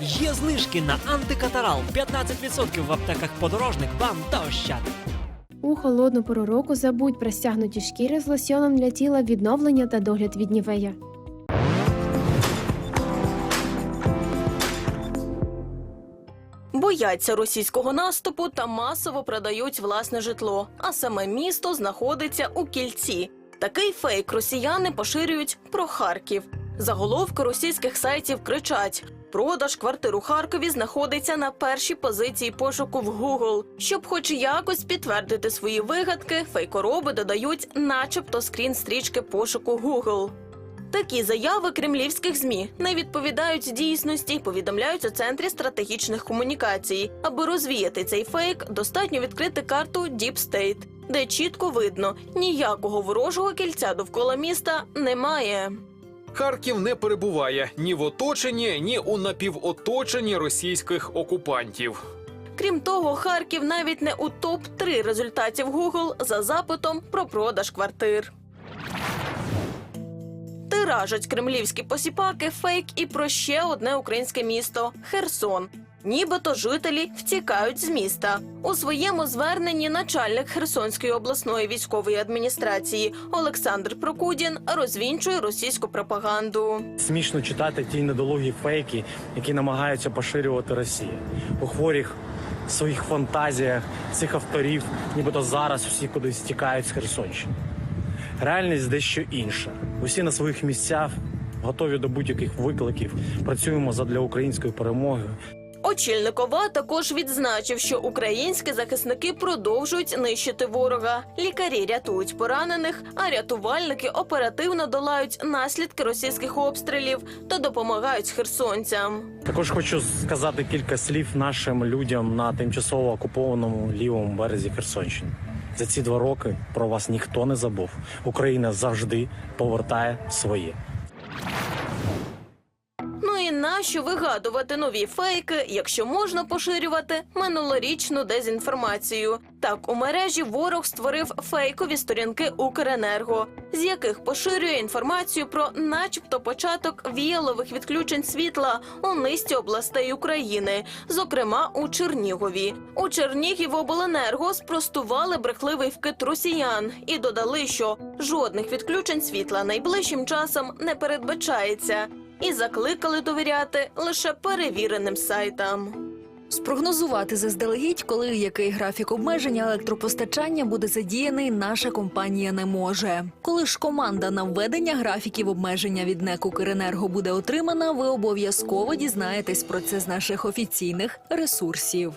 Є знижки на антикатарал 15% в аптеках подорожник вам та ощад. У холодну пору року забудь про стягнуті шкіри з лосьоном для тіла відновлення та догляд від нівея. Бояться російського наступу та масово продають власне житло, а саме місто знаходиться у кільці. Такий фейк росіяни поширюють про Харків. Заголовки російських сайтів кричать: продаж квартир у Харкові знаходиться на першій позиції пошуку в Google. Щоб хоч якось підтвердити свої вигадки, фейкороби додають, начебто, скрін стрічки пошуку Google. Такі заяви кремлівських змі не відповідають дійсності, повідомляють у центрі стратегічних комунікацій. Аби розвіяти цей фейк, достатньо відкрити карту Deep State, де чітко видно, ніякого ворожого кільця довкола міста немає. Харків не перебуває ні в оточенні, ні у напівоточенні російських окупантів. Крім того, Харків навіть не у топ 3 результатів Google за запитом про продаж квартир. Тиражать кремлівські посіпаки фейк і про ще одне українське місто Херсон. Нібито жителі втікають з міста. У своєму зверненні начальник Херсонської обласної військової адміністрації Олександр Прокудін розвінчує російську пропаганду. Смішно читати ті недолугі фейки, які намагаються поширювати Росія. У хворих своїх фантазіях цих авторів, нібито зараз всі кудись тікають з Херсонщини. Реальність дещо інша. Усі на своїх місцях готові до будь-яких викликів. Працюємо задля української перемоги. Очільник ОВА також відзначив, що українські захисники продовжують нищити ворога. Лікарі рятують поранених, а рятувальники оперативно долають наслідки російських обстрілів та допомагають херсонцям. Також хочу сказати кілька слів нашим людям на тимчасово окупованому лівому березі Херсонщини. За ці два роки про вас ніхто не забув. Україна завжди повертає своє. Нащо вигадувати нові фейки, якщо можна поширювати минулорічну дезінформацію? Так у мережі ворог створив фейкові сторінки Укренерго, з яких поширює інформацію про, начебто, початок віялових відключень світла у низці областей України, зокрема у Чернігові. У Чернігівобленерго спростували брехливий вкид росіян і додали, що жодних відключень світла найближчим часом не передбачається і закликали довіряти лише перевіреним сайтам. Спрогнозувати заздалегідь, коли який графік обмеження електропостачання буде задіяний, наша компанія не може. Коли ж команда на введення графіків обмеження від НЕК «Укренерго» буде отримана, ви обов'язково дізнаєтесь про це з наших офіційних ресурсів.